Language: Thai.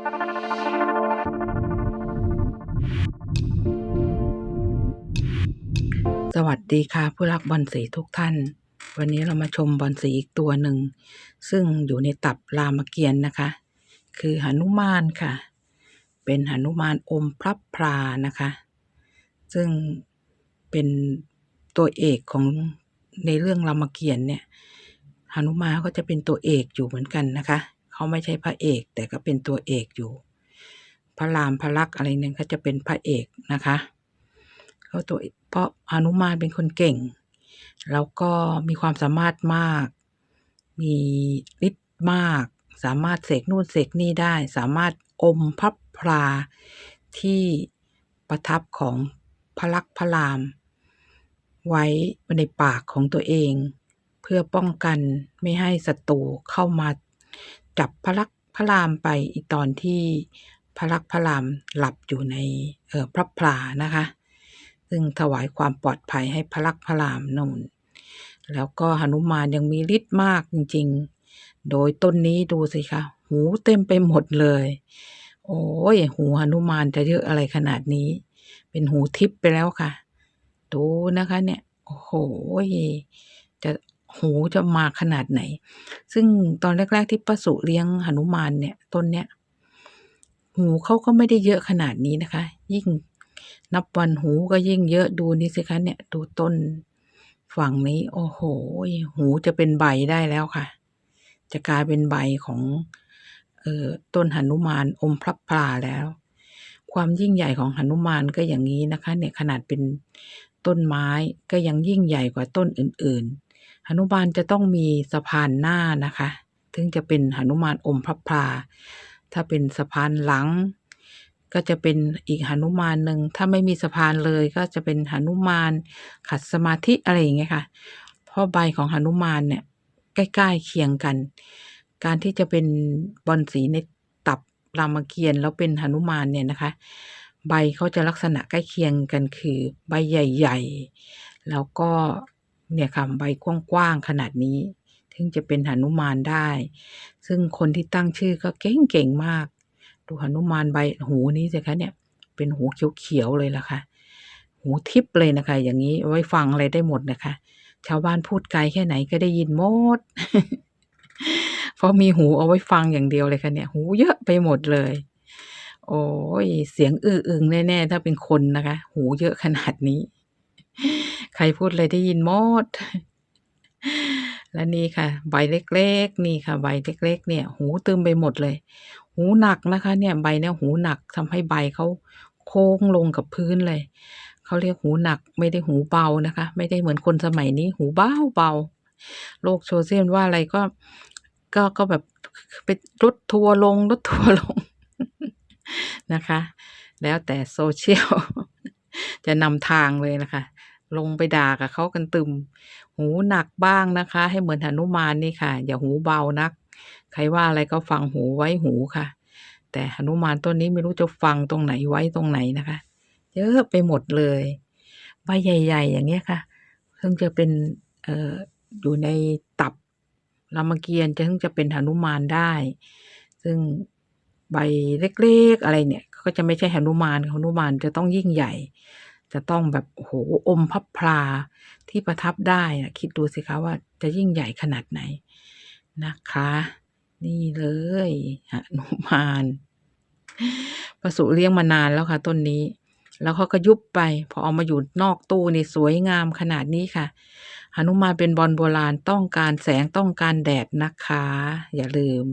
สวัสดีค่ะ ผู้รักบอลสีทุกท่าน วันนี้เรามาชมบอลสีอีกตัวหนึ่ง ซึ่งอยู่ในตับรามเกียรติ์นะคะ คือหนุมานค่ะ เป็นหนุมานอมพระพรานะคะ ซึ่งเป็นตัวเอกของในเรื่องรามเกียรติ์เนี่ยหนุมานก็จะเป็นตัวเอกอยู่เหมือนกันนะคะ เขาไม่ใช่พระเอก แต่ก็เป็นตัวเอกอยู่ พระรามพระลักษณ์อะไรเนี่ยเขาจะเป็นพระเอกนะคะเขาตัวเพราะหนุมานเป็นคนเก่ง แล้วก็มีความสามารถมาก มีฤทธิ์มาก สามารถเสกนู่นเสกนี่ได้ สามารถอมพระพราที่ประทับของพระลักษณ์พระราม ไว้ในปากของตัวเอง เพื่อป้องกันไม่ให้ศัตรูเข้ามา จับพระลักษมณ์พระรามไปอีตอนที่พระลักษมณ์พระรามหลับอยู่ในเออพระพรานะคะ ซึ่งถวายความปลอดภัยให้พระลักษมณ์พระรามนู่นแล้วก็หนุมานยังมีฤทธิ์มากจริง ๆ โดยต้นนี้ดูสิคะหูเต็มไปหมดเลย โอ้ยหูหนุมานจะเยอะอะไรขนาดนี้ เป็นหูทิพย์ไปแล้วค่ะ ดูนะคะเนี่ย โอ้โหจะ หูจะมาขนาดไหน ซึ่งตอนแรก ๆ ที่ป้าสุเลี้ยงหนุมานเนี่ย ต้นเนี้ยหูเขาก็ไม่ได้เยอะขนาดนี้นะคะ ยิ่งนับวันหูก็ยิ่งเยอะดูนี่สิคะเนี่ยดูต้นฝั่งนี้ โอ้โห หูจะเป็นใบได้แล้วค่ะ จะกลายเป็นใบของเอ่อต้นหนุมานอมพระพราแล้ว ความยิ่งใหญ่ของหนุมานก็อย่างนี้นะคะ เนี่ยขนาดเป็นต้นไม้ก็ยังยิ่งใหญ่กว่าต้นอื่น ๆ หนุมานจะต้องมีสะพานหน้านะคะ ถึงจะเป็นหนุมานอมพระพราถ้าเป็นสะพานหลัง ก็จะเป็นอีกหนุมานหนึ่ง ถ้าไม่มีสะพานเลยก็จะเป็นหนุมานขัดสมาธิอะไรอย่างเงี้ยค่ะ เพราะใบของหนุมานเนี่ยใกล้ ๆเคียงกัน การที่จะเป็นบอลสีในตับรามเกียรติ์แล้วเป็นหนุมานเนี่ยนะคะ ใบเขาจะลักษณะใกล้เคียงกันคือใบใหญ่ ๆ แล้วก็ เนี่ยค่ะใบกว้างๆขนาดนี้ ถึงจะเป็นหนุมานได้ ซึ่งคนที่ตั้งชื่อก็เก่งๆมาก ดูหนุมานใบหูนี้สิคะเนี่ยเป็นหูเขียวๆเลยล่ะค่ะ หูทิพย์เลยนะคะ อย่างนี้ไว้ฟังอะไรได้หมดนะคะ ชาวบ้านพูดไกลแค่ไหนก็ได้ยินหมดเพราะมีหูเอาไว้ฟังอย่างเดียวเลยค่ะเนี่ย หูเยอะไปหมดเลย โอ้ยเสียงอื้ออึงแน่ๆถ้าเป็นคนนะคะ หูเยอะขนาดนี้ รพูดอะไรได้ยินหมด และนี่ค่ะ ใบเล็กๆ นี่ค่ะ ใบเล็ก ๆ เนี่ย หูตึมไปหมดเลย หูหนักนะคะ เนี่ยใบเนี่ยหูหนักทำให้ใบเขาโค้งลงกับพื้นเลยเขาเรียกหูหนักไม่ได้หูเบานะคะ ไม่ได้เหมือนคนสมัยนี้ หูเบาเบาโลกโซเชียลว่าอะไรก็ ก็ก็แบบไปรถทัวร์ลงรถทัวร์ลงนะคะ แล้วแต่โซเชียลจะนำทางเลยนะคะ ลงไปด่ากับเขากันตึม หูหนักบ้างนะคะ ให้เหมือนหนุมานนี่ค่ะ อย่าหูเบานัก ใครว่าอะไรก็ฟังหูไว้หูค่ะ แต่หนุมานต้นนี้ไม่รู้จะฟังตรงไหนไว้ตรงไหนนะคะ เยอะไปหมดเลยใบใหญ่ ๆ อย่างเงี้ยค่ะซึ่งจะเป็นเอ่ออยู่ในตับรามเกียรติ์จะถึงจะเป็นหนุมานได้ ซึ่งใบเล็กๆอะไรเนี่ย ก็จะไม่ใช่หนุมานหนุมานจะต้องยิ่งใหญ่ จะต้องแบบโหอมพับพลาที่ประทับได้นะคิดดูสิคะว่าจะยิ่งใหญ่ขนาดไหนนะคะ นี่เลยหนุมานประสุเลี้ยงมานานแล้วค่ะ ต้นนี้ แล้วเขาก็ยุบไปพอเอามาอยู่นอกตู้นี่สวยงามขนาดนี้ค่ะหนุมานเป็นบอลโบราณต้องการแสงต้องการแดดนะคะ อย่าลืม